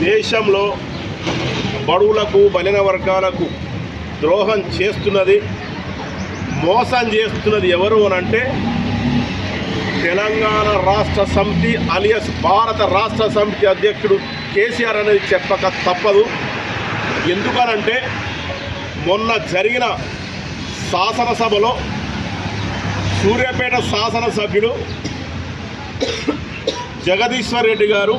దేశంలో బడువులకు బలిన వర్గాలకు ద్రోహం చేస్తున్నది మోసం చేస్తున్నది ఎవరు అని అంటే తెలంగాణ రాష్ట్ర సమితి అలియస్ భారత రాష్ట్ర సమితి అధ్యక్షుడు కేసీఆర్ అనేది చెప్పక తప్పదు. ఎందుకనంటే మొన్న జరిగిన శాసనసభలో సూర్యాపేట శాసనసభ్యుడు జగదీశ్వర్ రెడ్డి గారు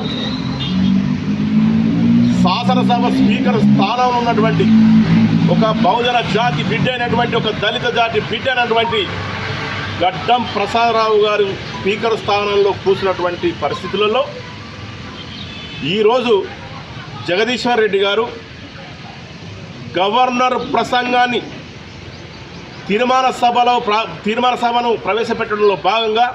శాసనసభ స్పీకర్ స్థానంలో ఉన్నటువంటి ఒక బహుజన జాతి బిడ్డ అయినటువంటి ఒక దళిత జాతి బిడ్డ అయినటువంటి గడ్డం ప్రసాదరావు గారు స్పీకర్ స్థానంలో కూర్చున్నటువంటి పరిస్థితులలో ఈరోజు జగదీశ్వర్ రెడ్డి గారు గవర్నర్ ప్రసంగాన్ని తీర్మాన సభలో తీర్మాన సభను ప్రవేశపెట్టడంలో భాగంగా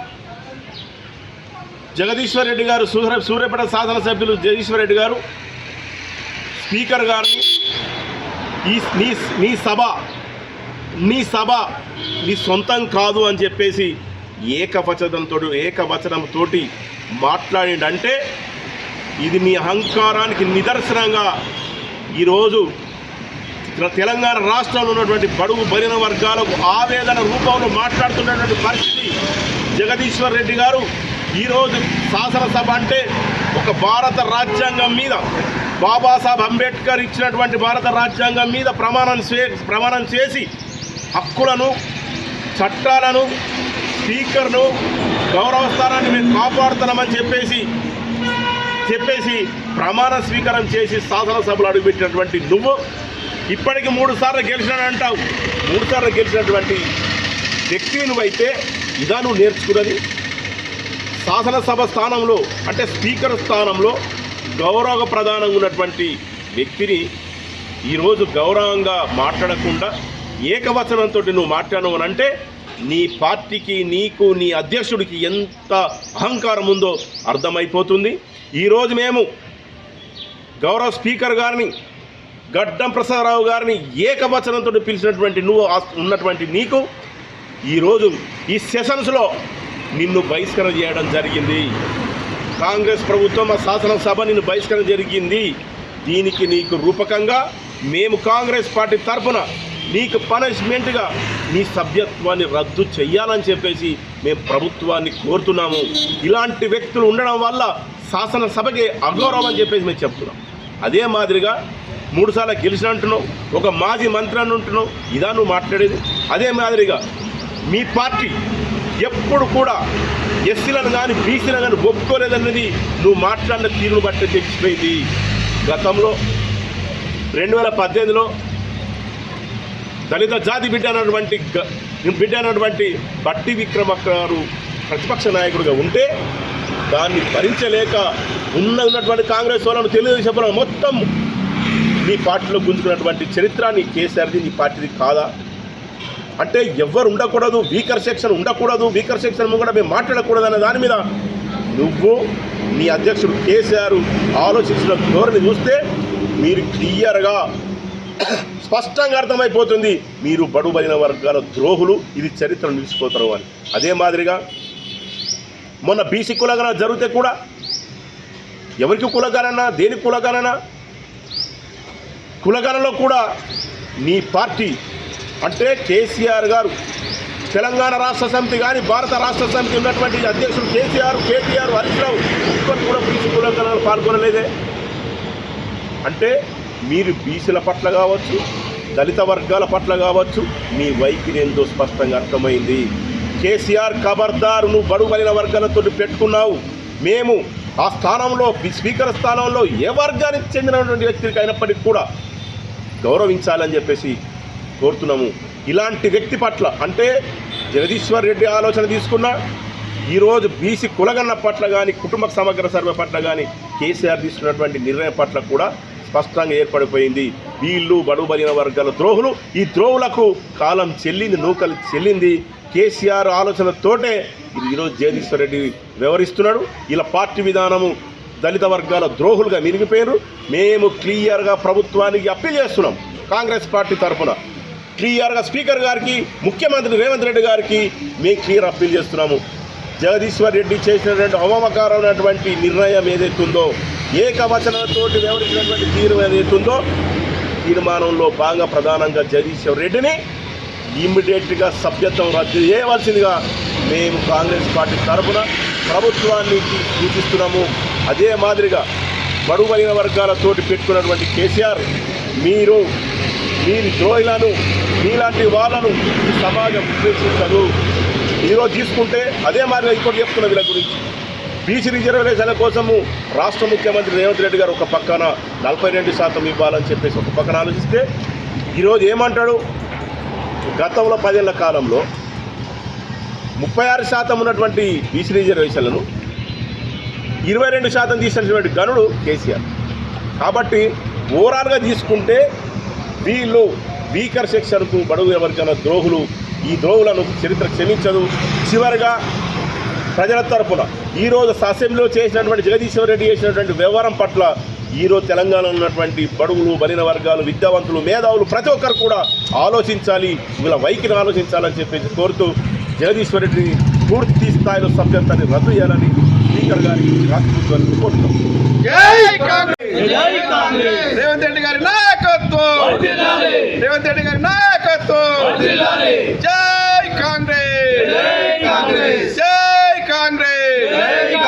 జగదీశ్వర్ రెడ్డి గారు సూర్య సూర్యాపేట శాసనసభ్యులు జగదీశ్వర్ రెడ్డి గారు స్పీకర్ గారిని ఈ నీ నీ సభ నీ సభ నీ సొంతం కాదు అని చెప్పేసి ఏకవచనంతో ఏకవచనంతో మాట్లాడిండంటే ఇది నీ అహంకారానికి నిదర్శనంగా ఈరోజు తెలంగాణ రాష్ట్రంలో ఉన్నటువంటి బడుగు బలిన వర్గాలకు ఆవేదన రూపంలో మాట్లాడుతున్నటువంటి పరిస్థితి జగదీశ్వర్ రెడ్డి గారు ఈరోజు శాసనసభ అంటే ఒక భారత రాజ్యాంగం మీద బాబాసాహెబ్ అంబేద్కర్ ఇచ్చినటువంటి భారత రాజ్యాంగం మీద ప్రమాణం చే ప్రమాణం చేసి హక్కులను చట్టాలను స్పీకర్ను గౌరవ స్థానాన్ని మేము కాపాడుతున్నామని చెప్పేసి చెప్పేసి ప్రమాణ స్వీకారం చేసి శాసనసభలో అడుగుపెట్టినటువంటి నువ్వు ఇప్పటికి మూడు సార్లు గెలిచినాడంటావు మూడు సార్లు గెలిచినటువంటి వ్యక్తివి నువ్వైతే ఇదా నువ్వు నేర్చుకున్నది? శాసనసభ స్థానంలో అంటే స్పీకర్ స్థానంలో గౌరవ ప్రధానంగా ఉన్నటువంటి వ్యక్తిని ఈరోజు గౌరవంగా మాట్లాడకుండా ఏకవచనంతో నువ్వు మాట్లాడవు అని అంటే నీ పార్టీకి నీకు నీ అధ్యక్షుడికి ఎంత అహంకారం ఉందో అర్థమైపోతుంది. ఈరోజు మేము గౌరవ స్పీకర్ గారిని గడ్డం ప్రసాదరావు గారిని ఏకవచనంతో పిలిచినటువంటి నువ్వు ఉన్నటువంటి నీకు ఈరోజు ఈ సెషన్స్లో నిన్ను బహిష్కరణ చేయడం జరిగింది. కాంగ్రెస్ ప్రభుత్వం ఆ శాసనసభ నిన్ను బహిష్కరణ జరిగింది. దీనికి నీకు రూపకంగా మేము కాంగ్రెస్ పార్టీ తరఫున నీకు పనిష్మెంట్గా నీ సభ్యత్వాన్ని రద్దు చెయ్యాలని చెప్పేసి మేము ప్రభుత్వాన్ని కోరుతున్నాము. ఇలాంటి వ్యక్తులు ఉండడం వల్ల శాసనసభకి అగౌరవం అని చెప్పేసి మేము చెప్తున్నాం. అదే మాదిరిగా మూడుసార్లు గెలిచిన అంటున్నావు ఒక మాజీ మంత్రి అని ఉంటున్నావు ఇదా నువ్వు మాట్లాడేది. అదే మాదిరిగా మీ పార్టీ ఎప్పుడు కూడా ఎస్సీలను కానీ బీసీలను కానీ ఒప్పుకోలేదన్నది నువ్వు మాట్లాడిన తీరును బట్టి తెలిసిపోయింది. గతంలో రెండు వేల పద్దెనిమిదిలో దళిత జాతి బిడ్డ అన్నటువంటి బిడ్డ అన్నటువంటి బట్టి విక్రమక్క గారు ప్రతిపక్ష నాయకుడిగా ఉంటే దాన్ని భరించలేక ఉన్న ఉన్నటువంటి కాంగ్రెస్ వాళ్ళను తెలుగుదేశం మొత్తం నీ పార్టీలో గుంజుకున్నటువంటి చరిత్ర నీ కేసీఆర్ది నీ పార్టీది కాదా? అంటే ఎవరు ఉండకూడదు వీకర్ సెక్షన్ ఉండకూడదు వీకర్ సెక్షన్ కూడా మేము మాట్లాడకూడదు అనే దాని మీద నువ్వు నీ అధ్యక్షుడు కేసీఆర్ ఆలోచించిన ధోరణి చూస్తే మీరు క్లియర్గా స్పష్టంగా అర్థమైపోతుంది. మీరు బడుబడిన వర్గాల ద్రోహులు ఇది చరిత్ర నిలిచిపోతారు అని. అదే మాదిరిగా మొన్న బీసీ కులగన జరిగితే కూడా ఎవరికి కులగనన్నా దేనికి కులగనన్నా కులగనలో కూడా నీ పార్టీ అంటే కేసీఆర్ గారు తెలంగాణ రాష్ట్ర సమితి కానీ భారత రాష్ట్ర సమితి ఉన్నటువంటి అధ్యక్షుడు కేసీఆర్ కేటీఆర్ హరీష్ రావు ఒక్కరు కూడా బీసీ కులగనలో పాల్గొనలేదే. అంటే మీరు బీసీల పట్ల కావచ్చు దళిత వర్గాల పట్ల కావచ్చు మీ వైఖరి ఏందో స్పష్టంగా అర్థమైంది. కేసీఆర్ ఖబర్దార్ నువ్వు బడుబలిన వర్గాలతో పెట్టుకున్నావు. మేము ఆ స్థానంలో స్పీకర్ స్థానంలో ఏ వర్గానికి చెందినటువంటి వ్యక్తికి అయినప్పటికీ కూడా గౌరవించాలని చెప్పేసి కోరుతున్నాము. ఇలాంటి వ్యక్తి పట్ల అంటే జగదీశ్వర్ రెడ్డి ఆలోచన తీసుకున్న ఈరోజు బీసీ కులగన్న పట్ల కానీ కుటుంబ సమగ్ర సర్వే పట్ల కానీ కేసీఆర్ తీసుకున్నటువంటి నిర్ణయం పట్ల కూడా స్పష్టంగా ఏర్పడిపోయింది. వీళ్ళు బడుబలిన వర్గాల ద్రోహులు. ఈ ద్రోహులకు కాలం చెల్లింది నూకలు చెల్లింది. కేసీఆర్ ఆలోచనతోటే ఈరోజు జగదీశ్వర్ రెడ్డి వ్యవహరిస్తున్నాడు. ఇలా పార్టీ విధానము దళిత వర్గాల ద్రోహులుగా మిరిగిపోయారు మేము క్లియర్గా ప్రభుత్వానికి అప్పీల్ చేస్తున్నాం కాంగ్రెస్ పార్టీ తరఫున. క్లియర్గా స్పీకర్ గారికి ముఖ్యమంత్రి రేవంత్ రెడ్డి గారికి మేము క్లియర్ అప్పీల్ చేస్తున్నాము. జగదీశ్వర్ రెడ్డి చేసినటువంటి అవమకారమైనటువంటి నిర్ణయం ఏదైతే ఉందో ఏకవచనంతో వ్యవహరించినటువంటి తీరు ఏదైతుందో తీర్మానంలో భాగంగా ప్రధానంగా జగదీశ్వర్ రెడ్డిని ఇమ్మీడియట్గా సభ్యత్వం రద్దు చేయవలసిందిగా మేము కాంగ్రెస్ పార్టీ తరఫున ప్రభుత్వాన్ని సూచిస్తున్నాము. అదే మాదిరిగా బడుగైన వర్గాలతోటి పెట్టుకున్నటువంటి కేసీఆర్ మీరు మీరు ద్రోహిలను ఇలాంటి వాళ్ళను సమాజం ఉపేక్షించదు ఈరోజు తీసుకుంటే అదే మాదిరిగా ఇంకోటి చెప్తున్న వీళ్ళ గురించి. బీసీ రిజర్వేషన్ల కోసము రాష్ట్ర ముఖ్యమంత్రి రేవంత్ రెడ్డి గారు ఒక పక్కన నలభై రెండు శాతం ఇవ్వాలని చెప్పేసి ఒక పక్కన ఆలోచిస్తే ఈరోజు ఏమంటాడు? గతంలో పదేళ్ళ కాలంలో ముప్పై ఆరు శాతం ఉన్నటువంటి బీసీ రిజర్వేషన్లను ఇరవై రెండు శాతం తీసినటువంటి గనుడు కేసీఆర్. కాబట్టి ఓవరాల్గా తీసుకుంటే వీళ్ళు వీకర్ సెక్షన్కు బడుగు వర్గాల ద్రోహులు ఈ ద్రోహులను చరిత్ర క్షమించదు. చివరిగా ప్రజల తరపున ఈరోజు అసెంబ్లీలో చేసినటువంటి జగదీశ్వర్ రెడ్డి చేసినటువంటి వ్యవహారం పట్ల ఈరోజు తెలంగాణలో ఉన్నటువంటి బడుగులు బలిన వర్గాలు విద్యావంతులు మేధావులు ప్రతి ఒక్కరు కూడా ఆలోచించాలి వీళ్ళ వైఖరిని ఆలోచించాలని చెప్పేసి కోరుతూ జగదీశ్వర్ రెడ్డిని పూర్తి స్థాయిలో సభ్యత్వాన్ని రద్దు చేయాలని స్పీకర్ గారికి రాష్ట్ర ప్రభుత్వానికి కోరుతున్నాం. రేవంత్ రెడ్డి గారి నాయకత్వం రేవంత్ రెడ్డి గారి నాయకత్వం! జై కాంగ్రెస్! జై